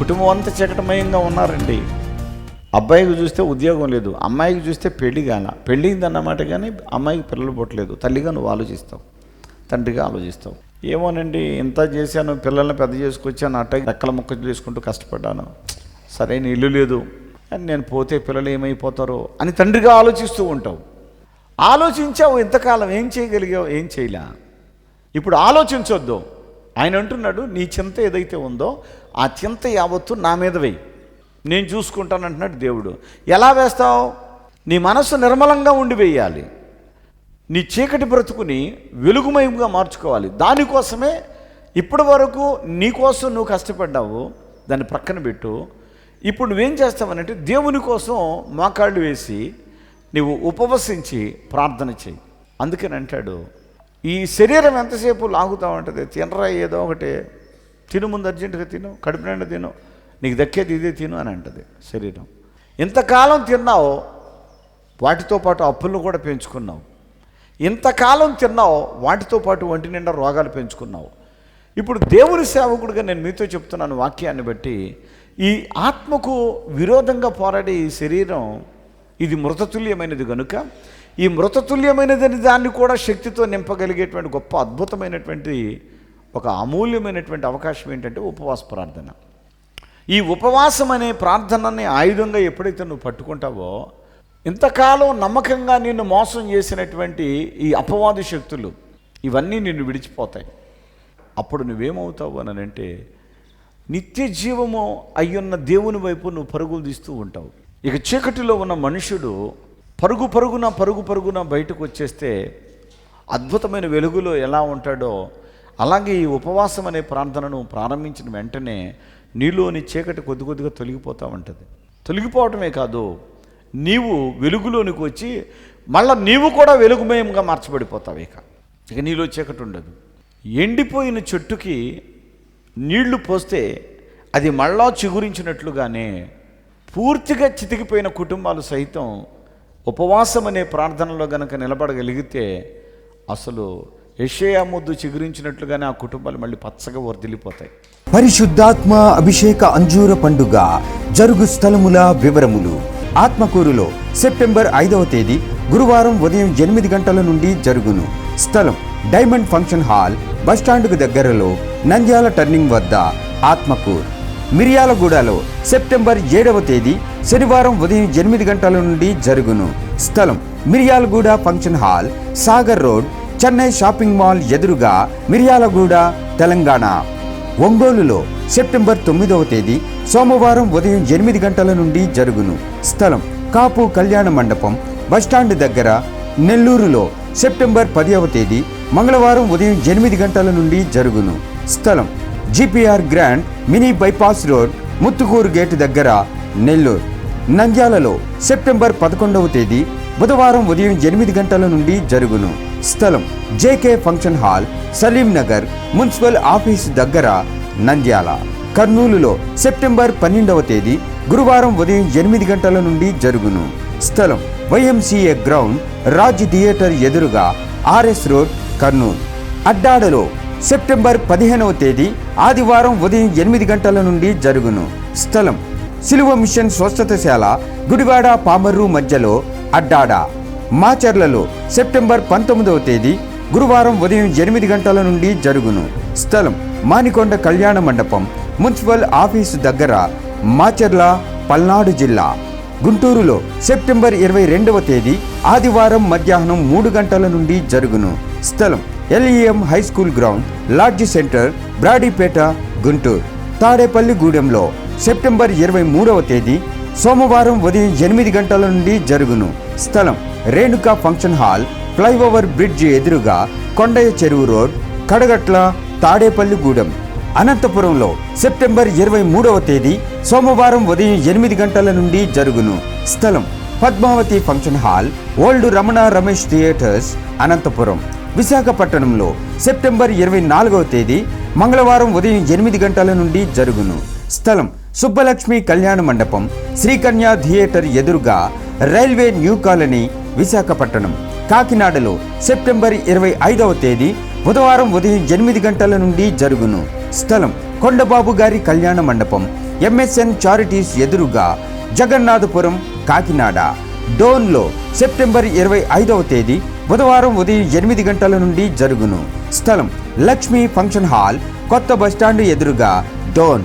కుటుంబం అంతా చీకటమయంగా ఉన్నారండి. అబ్బాయికి చూస్తే ఉద్యోగం లేదు అమ్మాయికి చూస్తే పెళ్ళి కాల పెళ్ళిందన్నమాట కానీ అమ్మాయికి పిల్లలు పుట్టలేదు. తల్లిగా నువ్వు ఆలోచిస్తావు తండ్రిగా ఆలోచిస్తావు. ఏమోనండి ఇంత చేశాను పిల్లల్ని పెద్ద చేసుకొచ్చాను అట్ట రెక్కల ముక్కలు చేసుకుంటూ కష్టపడ్డాను. సరైన ఇల్లు లేదు అని నేను పోతే పిల్లలు ఏమైపోతారో అని తండ్రిగా ఆలోచిస్తూ ఉంటావు. ఆలోచించావు ఇంతకాలం ఏం చేయగలిగావు? ఏం చేయలే? ఇప్పుడు ఆలోచించొద్దు. ఆయన అంటున్నాడు నీ చింత ఏదైతే ఉందో ఆ చింత యావత్తు నా మీద వెయ్యి నేను చూసుకుంటాను అంటున్నాడు దేవుడు. ఎలా వేస్తావు? నీ మనస్సు నిర్మలంగా ఉండి వేయాలి. నీ చీకటి బ్రతుకుని వెలుగుమయంగా మార్చుకోవాలి. దానికోసమే ఇప్పటి వరకు నీకోసం నువ్వు కష్టపడ్డావు. దాన్ని ప్రక్కన పెట్టు. ఇప్పుడు నువ్వేం చేస్తావనంటే దేవుని కోసం మోకాళ్ళు వేసి నువ్వు ఉపవసించి ప్రార్థన చేయి. అందుకని అంటాడు ఈ శరీరం ఎంతసేపు లాగుతావు? ఉంటుంది తినరా ఏదో ఒకటి. తిను ముందు అర్జెంటుగా తిను కడుపు నిండా తిను నీకు దక్కేది ఇదే తిను అని అంటది శరీరం. ఇంతకాలం తిన్నావు వాటితో పాటు అప్పులను కూడా పెంచుకున్నావు. ఇంతకాలం తిన్నావు వాటితో పాటు ఒంటి నిండా రోగాలు పెంచుకున్నావు. ఇప్పుడు దేవుని సేవకుడిగా నేను మీతో చెప్తున్నాను వాక్యాన్ని బట్టి ఈ ఆత్మకు విరోధంగా పోరాడే ఈ శరీరం ఇది మృతతుల్యమైనది కనుక ఈ మృతతుల్యమైనదని దాన్ని కూడా శక్తితో నింపగలిగేటువంటి గొప్ప అద్భుతమైనటువంటి ఒక అమూల్యమైనటువంటి అవకాశం ఏంటంటే ఉపవాస ప్రార్థన. ఈ ఉపవాసం అనే ప్రార్థనని ఆయుధంగా ఎప్పుడైతే నువ్వు పట్టుకుంటావో ఇంతకాలం నమ్మకంగా నిన్ను మోసం చేసినటువంటి ఈ అపవాది శక్తులు ఇవన్నీ నిన్ను విడిచిపోతాయి. అప్పుడు నువ్వేమవుతావు అని అంటే నిత్య జీవము అయ్యున్న దేవుని వైపు నువ్వు పరుగులు తీస్తూ ఉంటావు. ఇక చీకటిలో ఉన్న మనుషుడు పరుగు పరుగున పరుగు పరుగున బయటకు వచ్చేస్తే అద్భుతమైన వెలుగులో ఎలా ఉంటాడో అలాగే ఈ ఉపవాసం అనే ప్రార్థనను ప్రారంభించిన వెంటనే నీలోని చీకటి కొద్ది కొద్దిగా తొలగిపోతూ ఉంటుంది. తొలగిపోవటమే కాదు నీవు వెలుగులోనికి వచ్చి మళ్ళీ నీవు కూడా వెలుగుమయంగా మార్చబడిపోతావు ఇక. ఇక నీలో చీకటి ఉండదు. ఎండిపోయిన చెట్టుకి నీళ్ళు పోస్తే అది మళ్ళా చిగురించినట్లుగానే పూర్తిగా చితికిపోయిన కుటుంబాలు సైతం ఉపవాసం అనే ప్రార్థనలో గనక నిలబడగలిగితే అసలు యషయా ముద్దు చిగురించినట్లుగానే ఆ కుటుంబాలు మళ్ళీ పచ్చగా వర్ధిల్లిపోతాయి. పరిశుద్ధాత్మ అభిషేక అంజూర పండుగ జరుగు స్థలముల వివరములు. ఆత్మకూరులో సెప్టెంబర్ ఐదవ తేదీ గురువారం ఉదయం ఎనిమిది గంటల నుండి జరుగును. స్థలం డైమండ్ ఫంక్షన్ హాల్ బస్టాండ్కు దగ్గరలో నంద్యాల టర్నింగ్ వద్ద ఆత్మకూర్. మిర్యాలగూడలో సెప్టెంబర్ ఏడవ తేదీ శనివారం ఉదయం ఎనిమిది గంటల నుండి జరుగును. స్థలం Miryalaguda function hall Sagar road Chennai shopping mall ఎదురుగా మిర్యాలగూడ తెలంగాణ. ఒంగోలులో సెప్టెంబర్ తొమ్మిదవ తేదీ సోమవారం ఉదయం ఎనిమిది గంటల నుండి జరుగును. స్థలం కాపు కళ్యాణ మండపం బస్టాండ్ దగ్గర నెల్లూరులో సెప్టెంబర్ పదివ తేదీ మంగళవారం ఉదయం ఎనిమిది గంటల నుండి జరుగును. స్థలం GPR grand mini bypass road Muthukur gate దగ్గర నెల్లూరు. నంద్యాలలో సెప్టెంబర్ పదకొండవ తేదీ బుధవారం ఉదయం ఎనిమిది గంటల నుండి జరుగును. స్థలం JK function hall Salim Nagar municipal office దగ్గర నంద్యాల. కర్నూలులో సెప్టెంబర్ పన్నెండవ తేదీ గురువారం ఉదయం ఎనిమిది గంటల నుండి జరుగును. స్థలం వైఎంసీఏ గ్రౌండ్ రాజ్ థియేటర్ ఎదురుగా ఆర్ఎస్ రోడ్ కర్నూలు. అడ్డాడలో సెప్టెంబర్ పదిహేనవ తేదీ ఆదివారం ఉదయం ఎనిమిది గంటల నుండి జరుగును. స్థలం సిలువ మిషన్ స్వస్థతశాల గుడివాడ పామర్రు మధ్యలో అడ్డాడ. మాచర్లలో సెప్టెంబర్ పంతొమ్మిదవ తేదీ గురువారం ఉదయం ఎనిమిది గంటల నుండి జరుగును. స్థలం మానికొండ కళ్యాణ మండపం మున్సిపల్ ఆఫీసు దగ్గర మాచర్ల పల్నాడు జిల్లా. గుంటూరులో సెప్టెంబర్ ఇరవై రెండవ తేదీ ఆదివారం మధ్యాహ్నం మూడు గంటల నుండి జరుగును. స్థలం LEM high school ground lodge centre Brodipet Guntur. తాడేపల్లిగూడెంలో September ఇరవై మూడవ తేదీ సోమవారం ఉదయం ఎనిమిది గంటల నుండి జరుగును. స్థలం Renuka function hall flyover bridge ఎదురుగా కొండయ్య చెరువు రోడ్ కడగట్ల తాడేపల్లిగూడెం అనంతపురంలో సెప్టెంబర్ ఇరవై మూడవ తేదీ సోమవారం ఉదయం ఎనిమిది గంటల నుండి జరుగును. స్థలం Padmavathi function hall old Ramana Ramesh theatres Anantapur. విశాఖపట్నంలో సెప్టెంబర్ ఇరవై నాలుగవ తేదీ మంగళవారం ఉదయం ఎనిమిది గంటల నుండి జరుగును. స్థలం సుబ్బలక్ష్మి కళ్యాణ మండపం శ్రీకన్య థియేటర్ ఎదురుగా రైల్వే న్యూ కాలనీ విశాఖపట్నం. కాకినాడలో సెప్టెంబర్ ఇరవై ఐదవ తేదీ బుధవారం ఉదయం ఎనిమిది గంటల నుండి జరుగును. స్థలం కొండబాబు గారి కళ్యాణ మండపం ఎంఎస్ఎన్ చారిటీస్ ఎదురుగా జగన్నాథపురం కాకినాడ. డోన్లో సెప్టెంబర్ ఇరవై ఐదవ తేదీ బుధవారం ఉదయం ఎనిమిది గంటల నుండి జరుగును. స్థలం లక్ష్మీ ఫంక్షన్ హాల్ కొత్త బస్టాండ్ ఎదురుగా డోన్.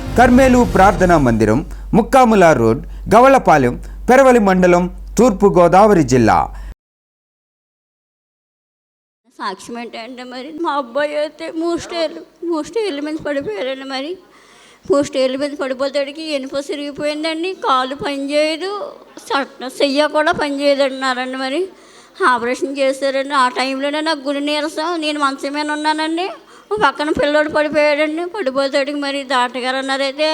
కర్మేలు ప్రార్థనా మందిరం ముక్కాముల రోడ్ గవళపాలెం పెరవలి మండలం తూర్పు గోదావరి జిల్లా. సాక్ష్యం ఏంటంటే మరి మా అబ్బాయి అయితే మూస్టేళ్ళు మూస్టేళ్ళ మీద పడిపోయారండి మరి. మూస్టేళ్ళ మీద పడిపోతాడికి ఎనుప సిరిగిపోయిందండి కాలు పనిచేయదు చట్ట చెయ్య కూడా పనిచేయదు అంటున్నారండి మరి. ఆపరేషన్ చేశారండి. ఆ టైంలోనే నాకు గుడి నీరసం నేను మంచం మీద ఉన్నానండి. పక్కన పిల్లోడు పడిపోయాడండి. పడిపోతాడికి మరి డాక్టర్ అన్నారైతే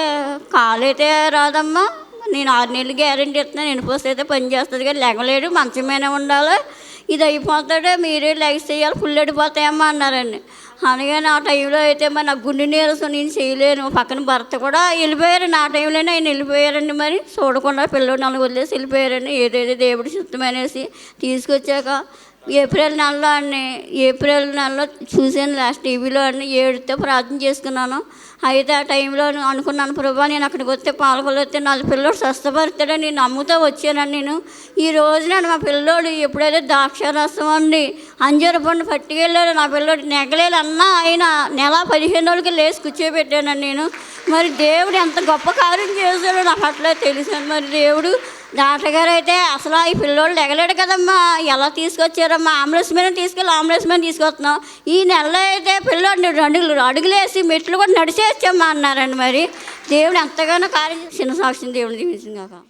కాలు అయితే రాదమ్మా. నేను ఆరు నెలలు గ్యారెంటీ ఇస్తున్నాను ఎనిపోసి అయితే పని చేస్తుంది కానీ లెగలేడు మంచం మీద ఉండాలి. ఇది అయిపోతాడు మీరే లైక్ చేయాలి. ఫుల్ అడిపోతాయమ్మా అన్నారండి. అనగానే ఆ టైంలో అయితే మరి నాకు గుండె నీరసం నేను చేయలేను. పక్కన భర్త కూడా వెళ్ళిపోయారు. నా టైంలోనే ఆయన వెళ్ళిపోయారండి మరి. చూడకుండా పిల్లలు నన్ను వదిలేసి వెళ్ళిపోయారండి. ఏదైతే దేవుడి చిత్తం అనేసి తీసుకొచ్చాక ఏప్రిల్ నెలలో అండి. ఏప్రిల్ నెలలో చూశాను లాస్ట్ టీవీలో అండి. ఏడుతో ప్రార్థన చేసుకున్నాను. అయితే ఆ టైంలో అనుకున్నాను ప్రభా నేను అక్కడికి వస్తే పాలకొల్లు వస్తే నాలుగు పిల్లోడు స్వస్థపడతాడని నేను నమ్ముతూ వచ్చానండి నేను. ఈ రోజున మా పిల్లోడు ఎప్పుడైతే ద్రాక్షరసం అండి అంజూర పండు పట్టుకెళ్ళాడు నా పిల్లోడు నెగలేదు అన్నా ఆయన నెల పదిహేను రోజులకి లేచి కూర్చోబెట్టానండి నేను. మరి దేవుడు ఎంత గొప్ప కార్యం చేశాడో నాకు అట్లా తెలిసాను మరి దేవుడు డాక్టర్ అయితే అసలు ఈ పిల్లోడు ఎగలేడు కదమ్మా ఎలా తీసుకొచ్చారమ్మా అంబులెన్స్ మీద తీసుకెళ్ళి అంబులెన్స్ మీద తీసుకొస్తున్నాం. ఈ నెలలో అయితే పిల్లోడిని రెండు అడుగులేసి మెట్లు కూడా నడిచేయచ్చమ్మా అన్నారండి మరి. దేవుడు ఎంతగానో కార్యం చిన్న సాక్షిని దేవుడు దీవించింది కాక